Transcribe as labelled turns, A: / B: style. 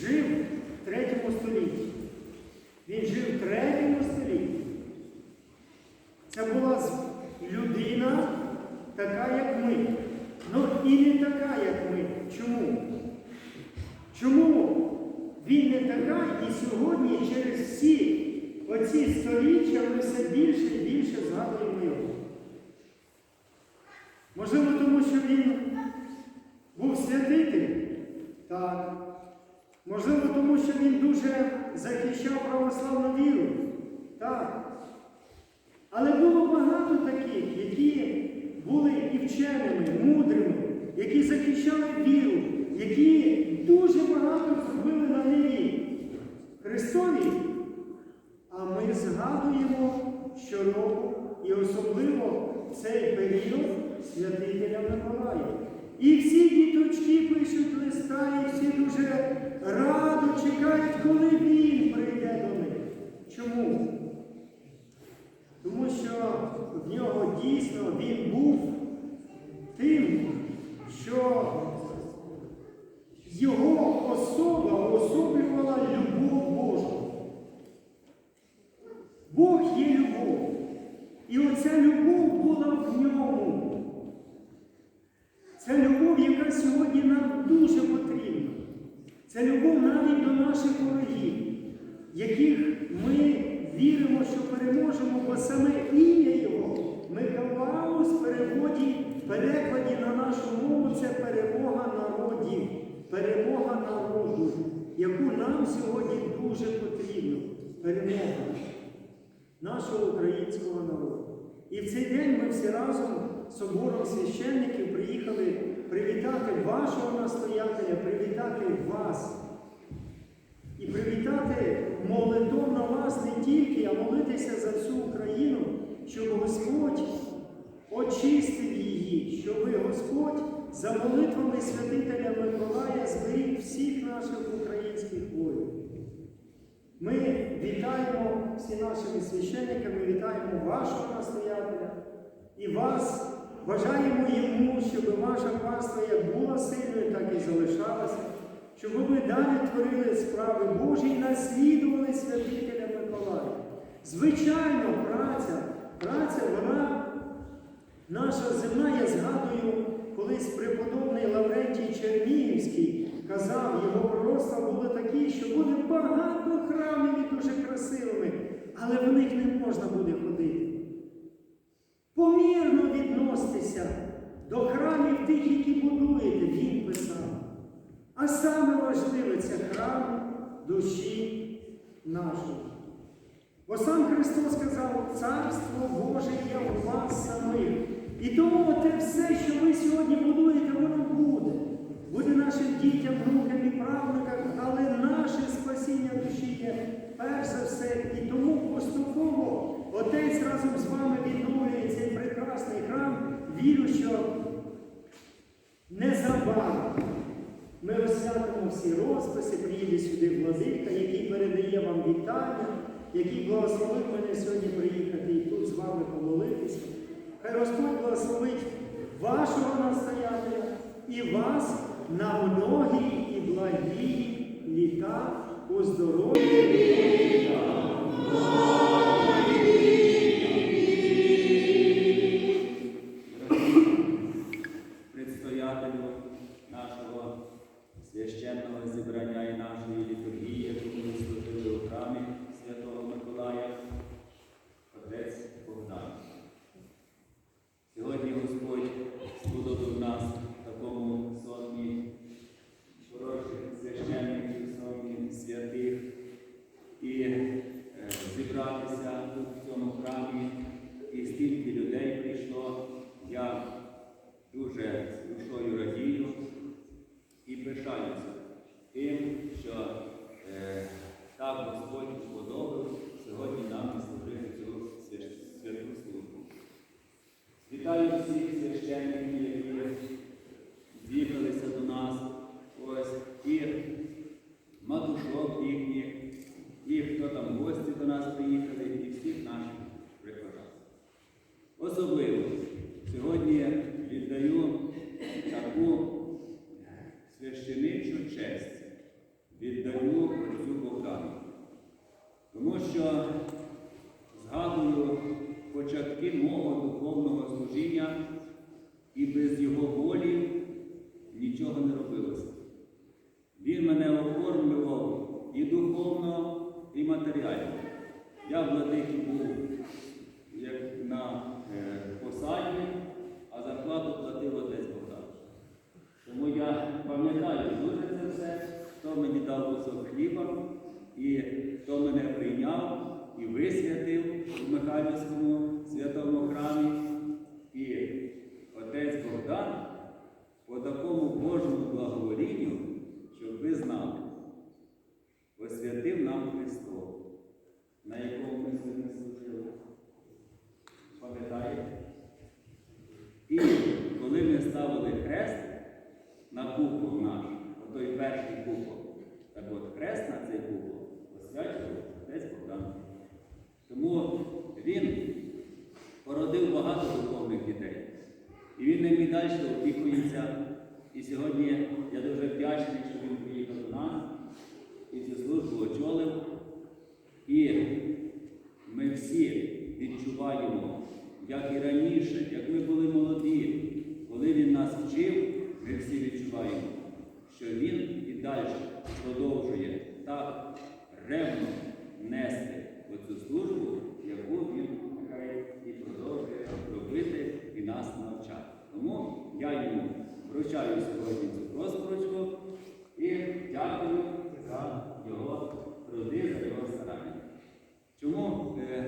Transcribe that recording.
A: жив в третьому столітті. Він жив в третьому столітті. Це була людина, така, як ми. Ну і не така, як ми. Чому? Чому він не така і сьогодні через всі оці століття ми все більше і більше згадуємо його? Можливо, тому що він був святитель? Так. Можливо, тому що він дуже захищав православну віру? Так. Але було багато таких, які були і вченими, мудрими, які захищали віру, які дуже багато зробили на ниві Христові. А ми згадуємо щороку і особливо цей період святителя Миколая. І всі діточки пишуть листа, і всі дуже радо чекають, коли він прийде до них. Чому? Тому що в нього дійсно він був тим, що його особа особлювала любов Божу. Бог є любов. І оця любов була в ньому. Це любов, яка сьогодні нам дуже потрібна. Це любов навіть до наших ворогів, яких ми віримо, що переможемо, бо саме ім'я Його Миколаус в переводі, перекладі на нашу мову це перемога народів, перемога народу, яку нам сьогодні дуже потрібно. Перемога нашого українського народу. І в цей день ми всі разом собором священників вашого настоятеля, привітати вас. І привітати молитовно вас не тільки, а молитися за всю Україну, щоб Господь очистив її, щоб Господь за молитвами святителя Миколая зберіг всіх наших українських воїнів. Ми вітаємо всі нашими священниками, вітаємо вашого настоятеля і вас. Бажаємо йому, щоб ваша паства як була сильною, так і залишалася, щоб ви далі творили справи Божі і наслідували святителя Миколая. Звичайно, праця, праця, вона наша земна, я згадую, колись преподобний Лаврентій Чернігівський казав, його пророцтва були такі, що буде багато храмів і дуже красивими, але в них не можна буде ходити. Помірно відноситися до храмів тих, які будуєте, він писав. А саме важливе це храм душі нашої. Бо сам Христос сказав, Царство Боже є у вас самих. І тому те все, що ви сьогодні будуєте, воно буде. Буде нашим дітям, внукам і правнукам, але наше спасіння душі є перш за все. І тому поступово Отець разом з вами храм. Вірю, що незабаром ми освятимо всі розписи, приїде сюди владика, який передає вам вітання, який благословив мене сьогодні приїхати і тут з вами помолитися. Хай Господь благословить вашого настоятеля і вас на многі і благі літа у здоров'ї.
B: предстоятелю нашого священного зібрання і нашої літургії, яку ми служили у храмі Святого Миколая, отець Богдан. Сьогодні Господь збудував нас в такому сотні хороших священників, сотні святих і е, зібратися тут в цьому храмі, і стільки людей прийшло. Я дуже з душою радію і пишаюся тим, що е, так Господь уподобав сьогодні нам служити цю свя- святу службу. Вітаю всіх священників, які з'їхалися до нас, ось, і матушок їхніх, і хто там гості до нас приїхали, і всіх наших прихожан. Особливо сьогодні віддаю таку священичу честь. Віддаю що згадую початки мого духовного служіння, і без його волі нічого не робилося. Він мене оформлював і духовно, і матеріально. Я в владикі був як на е, посаді, а зарплату платив отець Богдан. Тому я пам'ятаю дуже це все, хто мені дав кусок хліба, і хто мене прийняв і висвятив у Михайлівському присвятив нам Христо, на якому ми сьогодні служили. Пам'ятаєте? І коли ми ставили хрест на купол наш, той перший купол, так от хрест на цей купол освячував десь Богдан. Тому він породив багато духовних дітей. І він ним і далі опікується. І сьогодні я дуже вдячний, що він приїхав до нас і цю службу очолив. І ми всі відчуваємо, як і раніше, як ми були молоді.